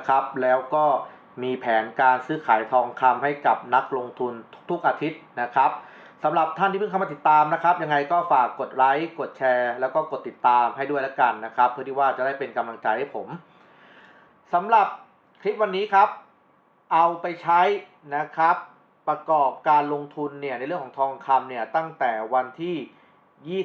นะครับ แล้วก็มีแผนการซื้อขายทองคำให้กับนักลงทุนทุกๆอาทิตย์นะครับสำหรับท่านที่เพิ่งเข้ามาติดตามนะครับ ยังไงก็ฝากกดไลค์กดแชร์ แล้วก็กดติดตามให้ด้วยแล้วกันนะครับ เพื่อที่ว่าจะได้เป็นกำลังใจให้ผมสำหรับคลิปวันนี้ครับ เอาไปใช้นะครับ ประกอบการลงทุนเนี่ยในเรื่องของทองคำเนี่ยตั้งแต่วันที่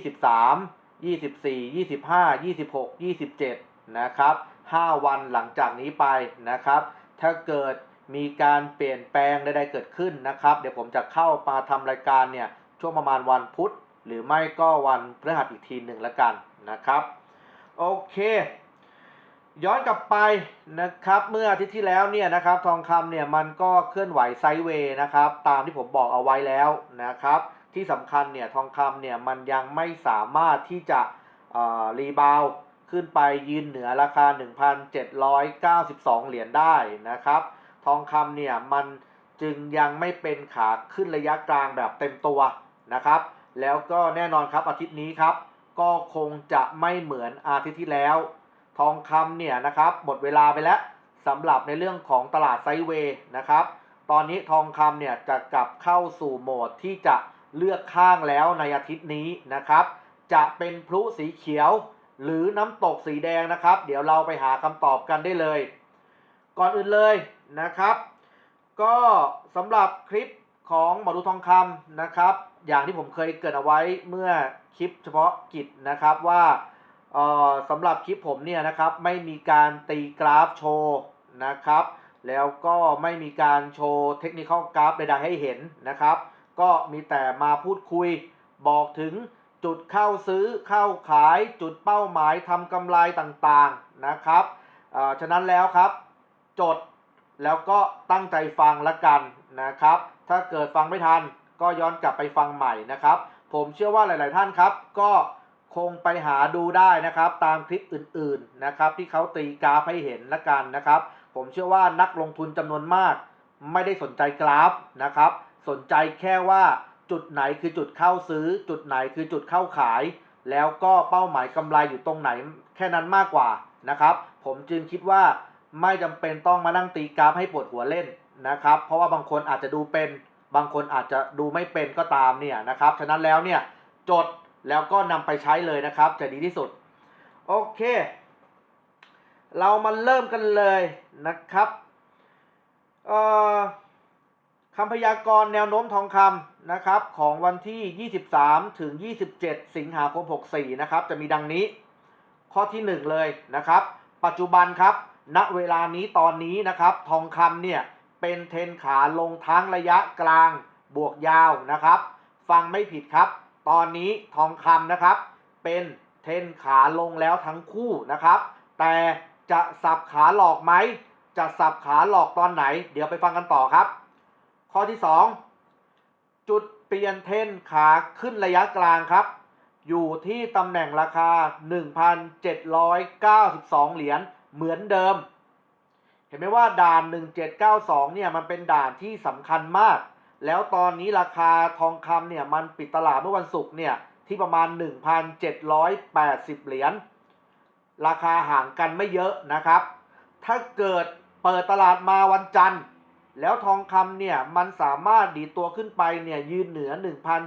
23 24 25 26 27 นะครับ 5 วันหลังจากนี้ไปนะครับ ถ้าเกิดมีการเปลี่ยนแปลงใดๆเกิดขึ้นนะครับ เดี๋ยวผมจะเข้ามาทำรายการเนี่ยช่วงประมาณวันพุธ หรือไม่ก็วันพฤหัสอีกทีหนึ่งแล้วกันนะครับ โอเค ย้อนกลับไปนะครับ เมื่ออาทิตย์ที่แล้วเนี่ยนะครับทองคำเนี่ยมันก็เคลื่อนไหวไซด์เวย์นะครับ ตามที่ผมบอกเอาไว้แล้วนะครับ ที่สำคัญเนี่ยทองคำเนี่ยมันยังไม่สามารถที่จะรีบาว ขึ้นไปยืนเหนือราคา 1,792 เหรียญได้นะครับ ทองคำเนี่ยมันจึงยังไม่เป็นขาขึ้นระยะกลางแบบเต็มตัวนะครับ แล้วก็แน่นอนครับอาทิตย์นี้ครับ ก็คงจะไม่เหมือนอาทิตย์ที่แล้ว ทองคำเนี่ยนะครับหมดเวลาไปแล้วสำหรับในเรื่องของตลาดไซเวย์นะครับ ตอนนี้ทองคำเนี่ยจะกลับเข้าสู่โหมดที่จะเลือกข้างแล้วในอาทิตย์นี้นะครับ จะเป็นพลุสีเขียว หรือน้ำตกสีแดงนะครับ เดี๋ยวเราไปหาคำตอบกันได้เลย ก่อนอื่นเลยนะครับ ก็สำหรับคลิปของหมอดูทองคำนะครับ อย่างที่ผมเคยเกริดเอาไว้เมื่อคลิปเฉพาะกิจนะครับว่าสำหรับคลิปผมเนี่ยนะครับไม่มีการตีกราฟโชว์นะครับ แล้วก็ไม่มีการโชว์เทคนิคอลกราฟใดๆให้เห็นนะครับ ก็มีแต่มาพูดคุยบอกถึง จุดเข้าซื้อเข้าขายจุดเป้าหมายทำกำไรต่างๆนะครับฉะนั้นแล้วครับ จดแล้วก็ตั้งใจฟังละกันนะครับ ถ้าเกิดฟังไม่ทันก็ย้อนกลับไปฟังใหม่นะครับ ผมเชื่อว่าหลาย ๆ ท่านครับ ก็คงไปหาดูได้นะครับ ตามคลิปอื่น ๆ นะครับ ที่เขาตีกราฟให้เห็นละกันนะครับ ผมเชื่อว่านักลงทุนจำนวนมาก ไม่ได้สนใจกราฟนะครับ สนใจแค่ว่า จุดไหนคือจุดเข้าซื้อ จุดไหนคือจุดเข้าขาย แล้วก็เป้าหมายกำไรอยู่ตรงไหนแค่นั้นมากกว่านะครับ ผมจึงคิดว่าไม่จำเป็นต้องมานั่งตีกราฟให้ปวดหัวเล่นนะครับ เพราะว่าบางคนอาจจะดูเป็น บางคนอาจจะดูไม่เป็นก็ตามเนี่ยนะครับ ฉะนั้นแล้วเนี่ยจดแล้วก็นำไปใช้เลยนะครับ จะดีที่สุด โอเค เรามาเริ่มกันเลยนะครับ เอ่อ คำพยากรณ์แนวโน้มทองคำนะครับของวันที่ 23 ถึง 27 สิงหาคม 64 นะครับ จะมีดังนี้ ข้อที่ 1 เลยนะครับ ปัจจุบันครับ ณ เวลานี้ตอนนี้นะครับ ทองคำเนี่ย เป็นเทนขาลงทั้งระยะกลางบวกยาวนะครับ ฟังไม่ผิดครับ ตอนนี้ทองคำนะครับ เป็นเทนขาลงแล้วทั้งคู่นะครับ แต่จะสับขาหลอกไหม จะสับขาหลอกตอนไหน เดี๋ยวไปฟังกันต่อครับ ข้อที่ 2 จุดเปลี่ยนเทนขาขึ้นระยะกลางครับ อยู่ที่ตำแหน่งราคา 1,792 เหรียญเหมือนเดิม เห็นไหมว่าด่าน 1792 เนี่ย มันเป็นด่านที่สำคัญมาก แล้วตอนนี้ราคาทองคำเนี่ย มันปิดตลาดเมื่อวันศุกร์เนี่ย ที่ประมาณ 1,780 เหรียญราคาห่างกันไม่เยอะนะครับ ถ้าเกิดเปิดตลาดมาวันจันทร์ แล้วทองคำเนี่ยมันสามารถดีตัวขึ้นไปเนี่ยยืนเหนือ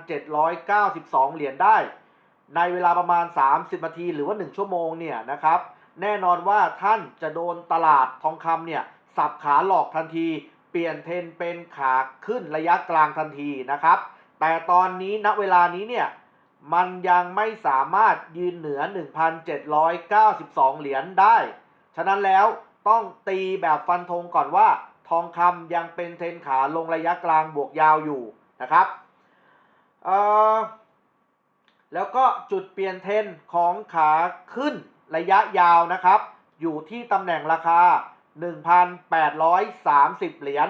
1,792 เหรียญได้ ในเวลาประมาณ 30 นาทีหรือว่า 1 ชั่วโมงเนี่ยนะครับแน่นอนว่าท่านจะโดนตลาดทองคำเนี่ยสับขาหลอกทันที เปลี่ยนเทนเป็นขาขึ้นระยะกลางทันทีนะครับแต่ตอนนี้ณเวลานี้เนี่ยมันยังไม่สามารถยืนเหนือ 1,792 เหรียญได้ ฉะนั้นแล้วต้องตีแบบฟันธงก่อนว่า ทองคำยังเป็นเทรนขาลงระยะกลางบวกยาวอยู่นะครับแล้วก็จุดเปลี่ยนเทรนของขาขึ้นระยะยาวนะครับ อยู่ที่ตำแหน่งราคา 1,830 เหรียญ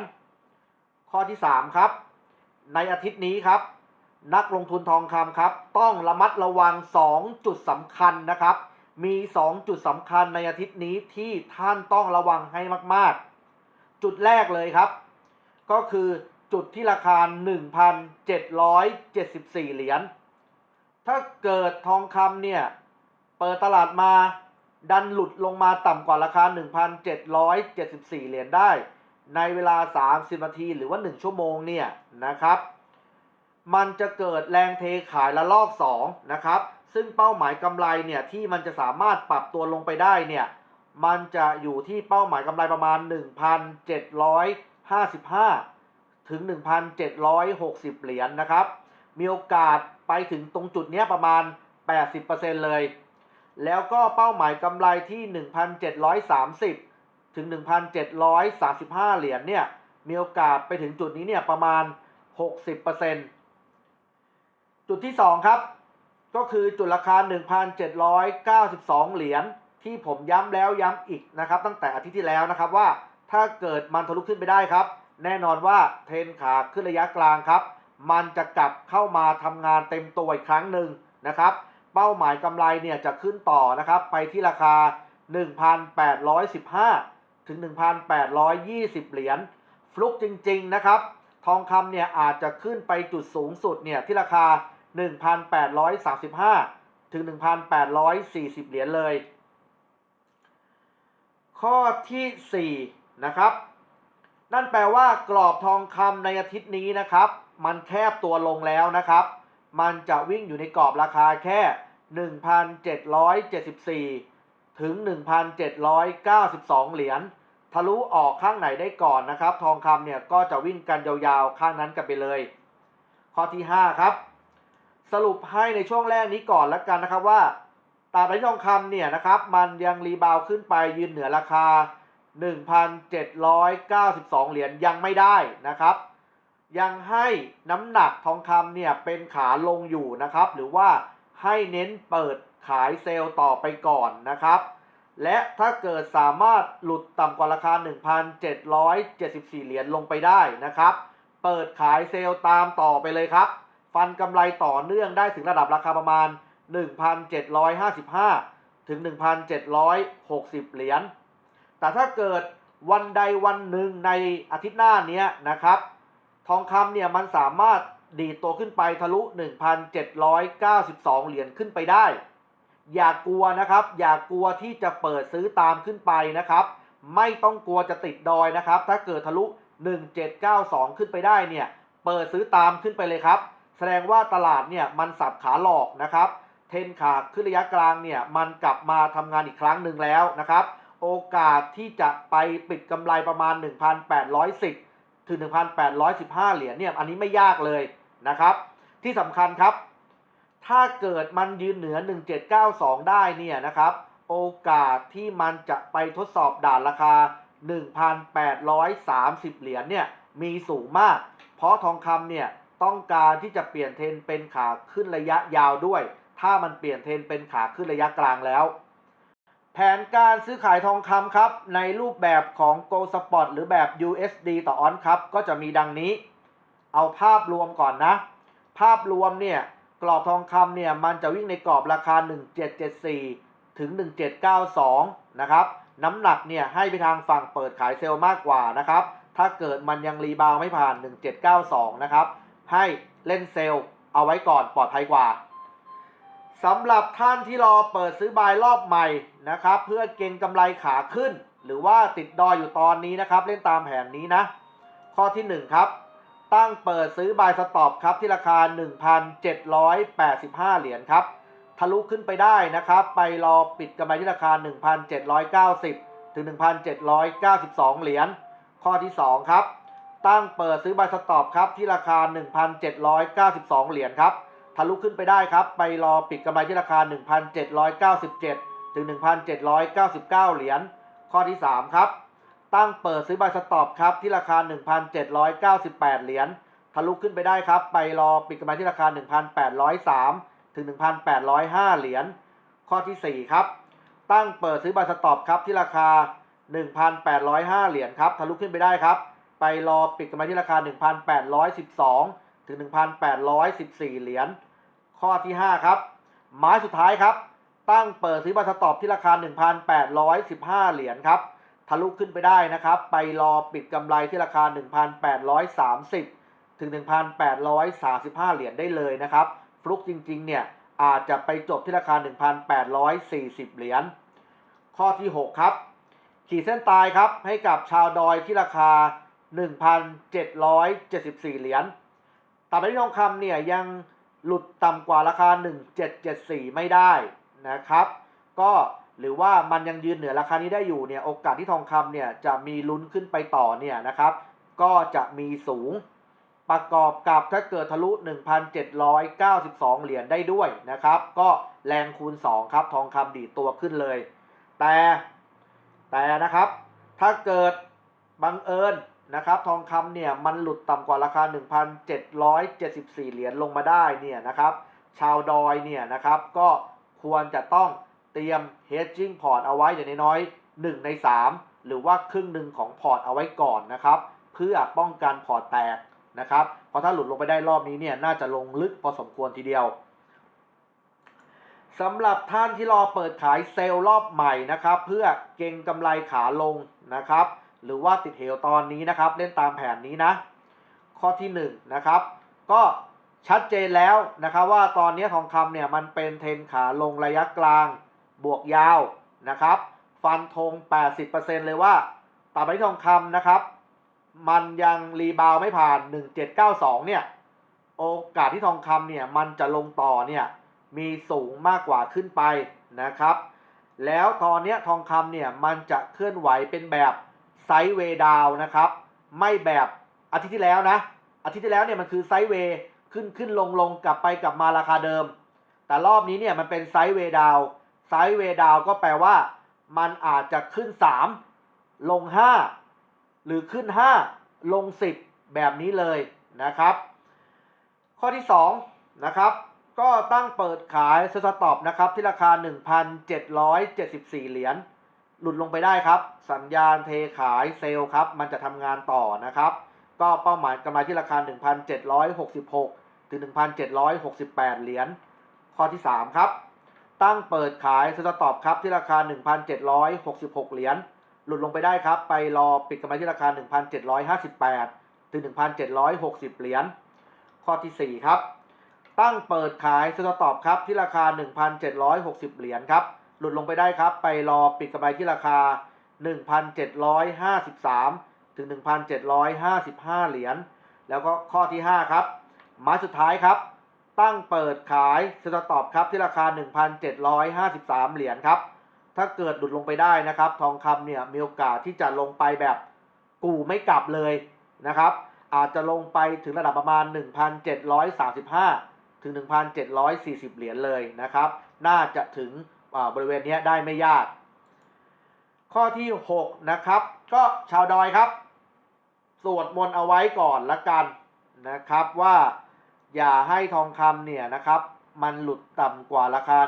ข้อที่ 3 ครับ ในอาทิตย์นี้ครับ นักลงทุนทองคำครับ ต้องระมัดระวัง 2 จุดสำคัญนะครับ มี 2 จุดสำคัญในอาทิตย์นี้ที่ท่านต้องระวังให้มาก ๆ จุดแรกเลยครับ ก็คือจุดที่ราคา 1,774 เหรียญ ถ้าเกิดทองคำเนี่ย เปิดตลาดมาดันหลุดลงมาต่ำกว่าราคา 1,774 เหรียญได้ ในเวลา 30 นาทีหรือว่า 1 ชั่วโมงเนี่ยนะครับ มันจะเกิดแรงเทขายละลอก 2 นะครับ ซึ่งเป้าหมายกำไรเนี่ยที่มันจะสามารถปรับตัวลงไปได้เนี่ย มันจะอยู่ที่เป้าหมายกำไรประมาณ 1,755 ถึง 1,760 เหรียญนะครับ มีโอกาสไปถึงตรงจุดนี้ประมาณ 80%เลย แล้วก็เป้าหมายกำไรที่ 1,730 ถึง 1,735 เหรียญเนี่ย มีโอกาสไปถึงจุดนี้เนี่ยประมาณ 60%จุดที่ 2 ครับ ก็คือจุดราคา 1,792 เหรียญ ที่ผมย้ำแล้วย้ำอีกนะครับตั้งแต่อาทิตย์ที่แล้วนะครับว่าถ้าเกิดมันทะลุขึ้นไปได้ครับ แน่นอนว่าเทนขาขึ้นระยะกลางครับ มันจะกลับเข้ามาทำงานเต็มตัวอีกครั้งหนึ่งนะครับ เป้าหมายกำไรเนี่ยจะขึ้นต่อนะครับไปที่ราคา 1,815 ถึง 1,820 เหรียญฟลุกจริง ๆ นะครับ ทองคำเนี่ยอาจจะขึ้นไปจุดสูงสุดเนี่ยที่ราคา 1,835 ถึง 1,840 เหรียญเลย ข้อที่4นะครับ นั่นแปลว่ากรอบทองคำในอาทิตย์นี้นะครับ มันแคบตัวลงแล้วนะครับ มันจะวิ่งอยู่ในกรอบราคาแค่ 1,774 ถึง 1,792 เหรียญทะลุออกข้างไหนได้ก่อนนะครับ ทองคำเนี่ยก็จะวิ่งกันยาวๆข้างนั้นกันไปเลย ข้อที่ 5 ครับ สรุปให้ในช่วงแรกนี้ก่อนแล้วกันนะครับว่า ตราบใดที่ทองคำเนี่ยนะครับมันยังรีบาวขึ้นไปยืนเหนือราคา 1,792 เหรียญยังไม่ได้นะครับ ยังให้น้ำหนักทองคำเนี่ยเป็นขาลงอยู่นะครับ หรือว่าให้เน้นเปิดขายเซลล์ต่อไปก่อนนะครับ และถ้าเกิดสามารถหลุดต่ำกว่าราคา 1,774 เหรียญลงไปได้นะครับ เปิดขายเซลล์ตามต่อไปเลยครับ ฟันกำไรต่อเนื่องได้ถึงระดับราคาประมาณ 1,755 ถึง 1,760 เหรียญ แต่ถ้าเกิดวันใดวันหนึ่งในอาทิตย์หน้านี้นะครับ ทองคำเนี่ยมันสามารถดีดตัวขึ้นไปทะลุ 1,792 เหรียญขึ้นไปได้ อย่ากลัวนะครับ อย่ากลัวที่จะเปิดซื้อตามขึ้นไปนะครับ ไม่ต้องกลัวจะติดดอยนะครับ ถ้าเกิดทะลุ 1792 ขึ้นไปได้เนี่ย เปิดซื้อตามขึ้นไปเลยครับ แสดงว่าตลาดเนี่ยมันสับขาหลอกนะครับ เทนขาขึ้นระยะกลางเนี่ยมันกลับมาทำงานอีกครั้งหนึ่งแล้วนะครับ โอกาสที่จะไปปิดกำไรประมาณ 1,810 ถึง 1,815 เหรียญเนี่ยอันนี้ไม่ยากเลยนะครับ ที่สำคัญครับ ถ้าเกิดมันยืนเหนือ 1792 ได้เนี่ยนะครับ โอกาสที่มันจะไปทดสอบด่านราคา 1,830 เหรียญเนี่ยมีสูงมาก เพราะทองคำเนี่ยต้องการที่จะเปลี่ยนเทรนเป็นขาขึ้นระยะยาวด้วย ถ้ามันเปลี่ยนเทรนเป็นขาขึ้นระยะกลางแล้ว แผนการซื้อขายทองคำครับ ในรูปแบบของ Gold Spot หรือแบบ USD ต่อออนครับ ก็จะมีดังนี้ เอาภาพรวมก่อนนะ ภาพรวมเนี่ย กรอบทองคำเนี่ย มันจะวิ่งในกรอบราคา 1774 ถึง 1792 นะครับ น้ำหนักเนี่ย ให้ไปทางฝั่งเปิดขายเซลล์มากกว่านะครับ ถ้าเกิดมันยังรีบาวไม่ผ่าน 1792 นะครับ ให้เล่นเซลล์เอาไว้ก่อนปลอดภัยกว่า สำหรับท่านที่รอเปิดซื้อบายรอบใหม่นะครับ เพื่อเก็งกำไรขาขึ้น หรือว่าติดดอยอยู่ตอนนี้นะครับ เล่นตามแผนนี้นะ ข้อที่ 1 ครับ ตั้งเปิดซื้อบายสต็อปครับที่ราคา 1,785 เหรียญครับ ทะลุขึ้นไปได้นะครับ ไปรอปิดกำไรที่ราคา 1,790 ถึง 1,792 เหรียญข้อที่ 2 ครับ ตั้งเปิดซื้อบายสต็อปครับที่ราคา 1,792 เหรียญครับ ทะลุขึ้นไปได้ครับ ไปรอปิดกำไรที่ราคา 1,797 ถึง 1,799 เหรียญ ข้อที่ 3 ครับ ตั้งเปิดซื้อบายสต็อปครับที่ราคา 1,798 เหรียญ ทะลุขึ้นไปได้ครับ ไปรอปิดกำไรที่ราคา 1,803 ถึง 1,805 เหรียญ ข้อทีสี่4 ครับ ตั้งเปิดซื้อบายสต็อปครับที่ราคา 1,805 เหรียญครับ ทะลุขึ้นไปได้ครับ ไปรอปิดกำไรที่ราคา 1,812ถึง 1,814 เหรียญ ข้อที่ 5 ครับ ไม้สุดท้ายครับ ตั้งเปิดซื้อบายสต็อปที่ราคา 1,815 เหรียญครับทะลุขึ้นไปได้นะครับ ไปรอปิดกำไรที่ราคา 1,830 ถึง 1,835 เหรียญได้เลยนะครับ ฟลุกจริงๆ เนี่ย อาจจะไปจบที่ราคา 1,840 เหรียญ ข้อที่ 6 ครับ ขีดเส้นตายครับให้กับชาวดอยที่ราคา 1,774 เหรียญตราบใดที่ทองคำเนี่ยยัง หลุดต่ำกว่าราคา 1774 ไม่ได้นะครับ ก็หรือว่ามันยังยืนเหนือราคานี้ได้อยู่เนี่ยโอกาสที่ทองคำเนี่ยจะมีลุ้นขึ้นไปต่อเนี่ยนะครับ ก็จะมีสูงประกอบกับถ้าเกิดทะลุ 1,792 เหรียญได้ด้วยนะครับ ก็แรงคูณ 2 ครับ ทองคำดีตัวขึ้นเลย แต่แต่นะครับ ถ้าเกิดบังเอิญ นะครับทองคำเนี่ยมันหลุดต่ำกว่าราคา 1,774 เหรียญลงมาได้เนี่ยนะครับชาวดอยเนี่ยนะครับก็ควรจะต้องเตรียม hedging port เอาไว้อย่างน้อย1 ใน 3 หรือว่าครึ่งหนึ่งของพอร์ตเอาไว้ก่อนนะครับเพื่อป้องกันพอร์ตแตกนะครับเพราะถ้าหลุดลงไปได้รอบนี้เนี่ยน่าจะลงลึกพอสมควรทีเดียวสำหรับท่านที่รอเปิดขายเซลล์รอบใหม่นะครับ เพื่อเก็งกำไรขาลงนะครับ หรือว่าติดเหวตอนนี้นะครับ เล่นตามแผนนี้นะ ข้อที่1นงนะครับ ก็ชัดเจนแล้วนะครับว่าตอนนี้ทองคำเนี่ยมันเป็นเทรนขาลงระยะกลางบวกยาวนะครับ ฟันธง 80%เลยว่าตราบใดที่ทองคำนะครับ มันยังรีบาวไม่ผ่าน 1792 เนี่ย โอกาสที่ทองคำเนี่ยมันจะลงต่อเนี่ยมีสูงมากกว่าขึ้นไปนะครับ แล้วตอนนี้ทองคำเนี่ยมันจะเคลื่อนไหวเป็นแบบ ไซด์เวดาวนะครับ ไม่แบบอาทิตย์ที่แล้วนะ อาทิตย์ที่แล้วเนี่ยมันคือไซด์เวขึ้นขึ้นลงลงกลับไปกลับมาราคาเดิม แต่รอบนี้เนี่ยมันเป็นไซด์เวดาวไซด์เวดาวก็แปลว่า มันอาจจะขึ้น 3 ลง 5 หรือขึ้น 5 ลง 10 แบบนี้เลยนะครับ ข้อที่ 2 นะครับ ก็ตั้งเปิดขายสต็อปนะครับที่ราคา 1,774 เหรียญ หลุดลงไปได้ครับ สัญญาณเทขายเซลล์ครับ มันจะทำงานต่อนะครับ ก็เป้าหมายกำไรที่ราคา 1,766 ถึง 1,768 เหรียญ ข้อที่ 3 ครับ ตั้งเปิดขายสต็อปครับที่ราคา 1,766 เหรียญ หลุดลงไปได้ครับ ไปรอปิดกำไรที่ราคา 1,758 ถึง 1,760 เหรียญ ข้อทีสี่4 ครับ ตั้งเปิดขายสต็อปครับที่ราคา 1,760 เหรียญครับ หลุดลงไปได้ครับ ไปรอปิดกำไรที่ราคา 1,753 ถึง 1,755 เหรียญ แล้วก็ข้อที่ 5 ครับม้สุดท้ายครับ ตั้งเปิดขายสต็อปครับที่ราคา 1,753 เหรียญครับ ถ้าเกิดหลุดลงไปได้นะครับ ทองคำเนี่ยมีโอกาสที่จะลงไปแบบกูไม่กลับเลยนะครับ อาจจะลงไปถึงระดับประมาณ 1,735 ถึง 1,740 เหรียญเลยนะครับ น่าจะถึง บริเวณนี้ได้ไม่ยาก ข้อที่ 6 นะครับ ก็ชาวดอยครับ สวดมนต์เอาไว้ก่อนละกันนะครับว่าอย่าให้ทองคำเนี่ยนะครับ มันหลุดต่ำกว่าราคา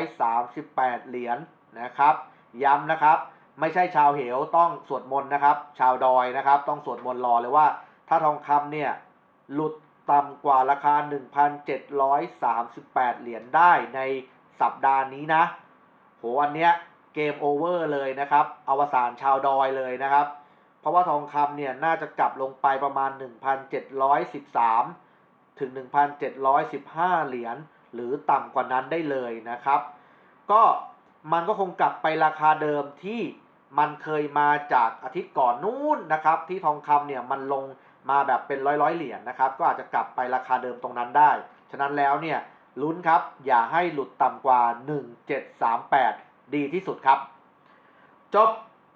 1,738 เหรียญนะครับ ย้ำนะครับ ไม่ใช่ชาวเหวต้องสวดมนต์นะครับ ชาวดอยนะครับ ต้องสวดมนต์รอเลยว่า ถ้าทองคำเนี่ยหลุดต่ำกว่าราคา 1,738 เหรียญได้ใน สัปดาห์นี้นะ โหอันเนี้ยเกมโอเวอร์เลยนะครับ อวสานชาวดอยเลยนะครับ เพราะว่าทองคำเนี่ยน่าจะกลับลงไปประมาณ 1,713 ถึง 1,715 เหรียญหรือต่ำกว่านั้นได้เลยนะครับ ก็มันก็คงกลับไปราคาเดิมที่มันเคยมาจากอาทิตย์ก่อนนู้นนะครับ ที่ทองคำเนี่ยมันลงมาแบบเป็นร้อยร้อยๆเหรียญนะครับ ก็อาจจะกลับไปราคาเดิมตรงนั้นได้ ฉะนั้นแล้วเนี่ย ลุ้นครับ อย่าให้หลุดต่ำกว่า 1738 ดีที่สุดครับ จบ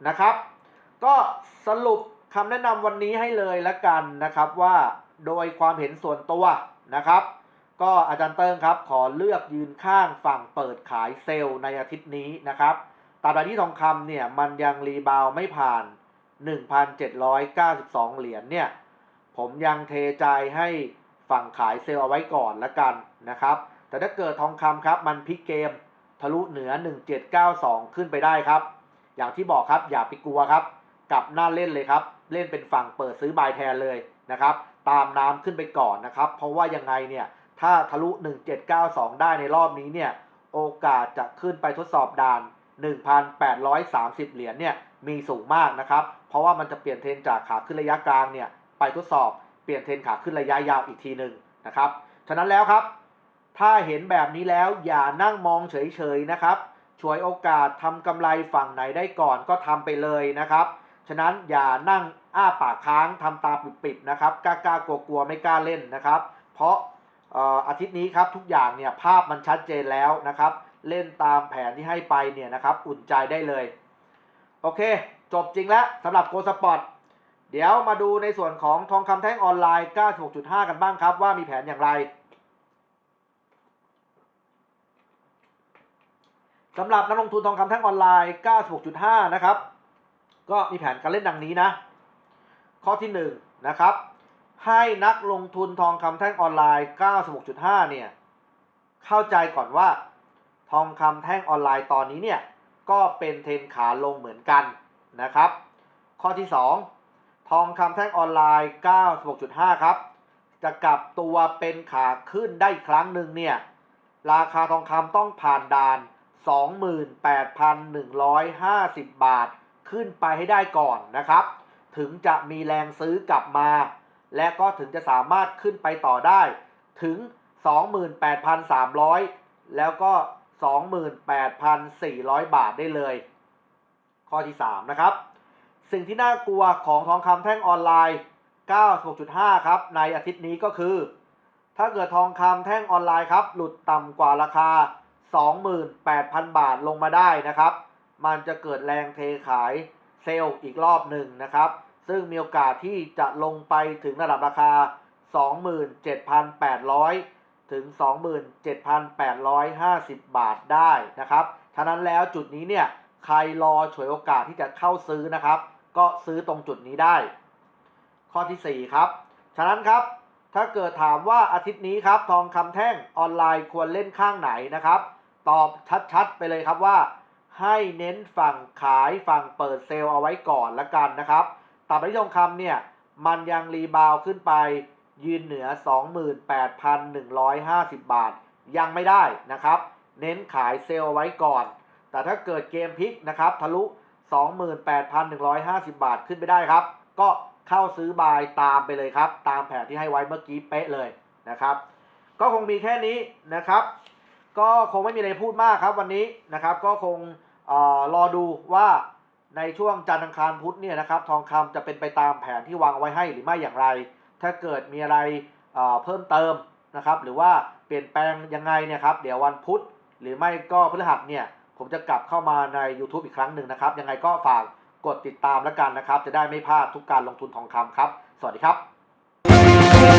นะครับ ก็สรุปคำแนะนำวันนี้ให้เลยละกันนะครับว่าโดยความเห็นส่วนตัวนะครับ ก็อาจารย์เติ้งครับ ขอเลือกยืนข้างฝั่งเปิดขายเซลล์ในอาทิตย์นี้นะครับตราบใดที่ทองคำเนี่ยมันยังรีบาวไม่ผ่าน 1,792 เหรียญเนี่ย ผมยังเทใจให้ฝั่งขายเซลล์เอาไว้ก่อนละกัน นะครับ แต่ถ้าเกิดทองคำครับมันพลิกเกมทะลุเหนือ 1792 ขึ้นไปได้ครับ อย่างที่บอกครับอย่าไปกลัวครับกลับหน้าเล่นเลยครับ เล่นเป็นฝั่งเปิดซื้อบายแทนเลยนะครับ ตามน้ำขึ้นไปก่อนนะครับ เพราะว่ายังไงเนี่ยถ้าทะลุ 1792 ได้ในรอบนี้เนี่ยโอกาสจะขึ้นไปทดสอบด่าน 1,830 เหรียญเนี่ยมีสูงมากนะครับ เพราะว่ามันจะเปลี่ยนเทรนจากขาขึ้นระยะกลางเนี่ยไปทดสอบเปลี่ยนเทรนขาขึ้นระยะยาวอีกทีหนึ่งนะครับ ฉะนั้นแล้วครับ ถ้าเห็นแบบนี้แล้วอย่านั่งมองเฉยๆนะครับฉวยโอกาสทำกำไรฝั่งไหนได้ก่อนก็ทำไปเลยนะครับ ฉะนั้นอย่านั่งอ้าปากค้างทำตาปิดๆนะครับกล้ากลัวๆไม่กล้าเล่นนะครับ เพราะอออาทิตย์นี้ครับทุกอย่างเนี่ยภาพมันชัดเจนแล้วนะครับ เล่นตามแผนที่ให้ไปเนี่ยนะครับอุ่นใจได้เลย โอเค จบจริงแล้วสำหรับโกสปอร์ตเดี๋ยวมาดูในส่วนของทองคำแท่งออนไลน์ 96.5 กันบ้างครับว่ามีแผนอย่างไร สำหรับนักลงทุนทองคำแท่งออนไลน์ 96.5 นะครับ ก็มีแผนการเล่นดังนี้นะ ข้อที่1นะครับ ให้นักลงทุนทองคำแท่งออนไลน์ 96.5 เนี่ย เข้าใจก่อนว่าทองคำแท่งออนไลน์ตอนนี้เนี่ย ก็เป็นเทรนขาลงเหมือนกันนะครับ ข้อที่ 2 ทองคำแท่งออนไลน์ 96.5 ครับ จะกลับตัวเป็นขาขึ้นได้อีกครั้งหนึ่งเนี่ย ราคาทองคำต้องผ่านด่าน 28,150 บาทขึ้นไปให้ได้ก่อนนะครับ ถึงจะมีแรงซื้อกลับมา และก็ถึงจะสามารถขึ้นไปต่อได้ถึง 28,300 แล้วก็ 28,400 บาทได้เลย ข้อที่ 3 นะครับ สิ่งที่น่ากลัวของทองคำแท่งออนไลน์ 96.5 ครับ ในอาทิตย์นี้ก็คือ ถ้าเกิดทองคำแท่งออนไลน์ครับ หลุดต่ำกว่าราคา 28,000 บาทลงมาได้นะครับ มันจะเกิดแรงเทขายเซลล์อีกรอบหนึ่งนะครับ ซึ่งมีโอกาสที่จะลงไปถึงระดับราคา 27,800 ถึง 27,850 บาทได้นะครับ ฉะนั้นแล้วจุดนี้เนี่ยใครรอฉวยโอกาสที่จะเข้าซื้อนะครับ ก็ซื้อตรงจุดนี้ได้ ข้อที่ 4 ครับ ฉะนั้นครับถ้าเกิดถามว่าอาทิตย์นี้ครับทองคำแท่งออนไลน์ควรเล่นข้างไหนนะครับ ตอบชัดๆไปเลยครับว่า ให้เน้นฝั่งขายฝั่งเปิดเซลล์เอาไว้ก่อนละกันนะครับตราบใดที่ทองคำเนี่ยมันยังรีบาวขึ้นไปยืนเหนือ 28,150 บาท ยังไม่ได้นะครับ เน้นขายเซลล์เอาไว้ก่อน แต่ถ้าเกิดเกมพลิกนะครับ ทะลุ 28,150 บาทขึ้นไปได้ครับ ก็เข้าซื้อบายตามไปเลยครับ ตามแผนที่ให้ไว้เมื่อกี้เป๊ะเลยนะครับ ก็คงมีแค่นี้นะครับ ก็คงไม่มีอะไรพูดมากครับวันนี้นะครับก็คงอรอดูว่าในช่วงจันทร์อังคารพุธเนี่ยนะครับทองคำจะเป็นไปตามแผนที่วางไว้ให้หรือไม่อย่างไร ถ้าเกิดมีอะไรเอ่อเพิ่มเติมนะครับหรือว่าเปลี่ยนแปลงยังไงเนี่ยครับเดี๋ยววันพุธหรือไม่ก็พฤหัสเนี่ยผมจะกลับเข้ามาใน YouTube อีกครั้งหนึ่งนะครับ ยังไงก็ฝากกดติดตามแล้วกันนะครับ จะได้ไม่พลาดทุกการลงทุนทองคำครับ สวัสดีครับ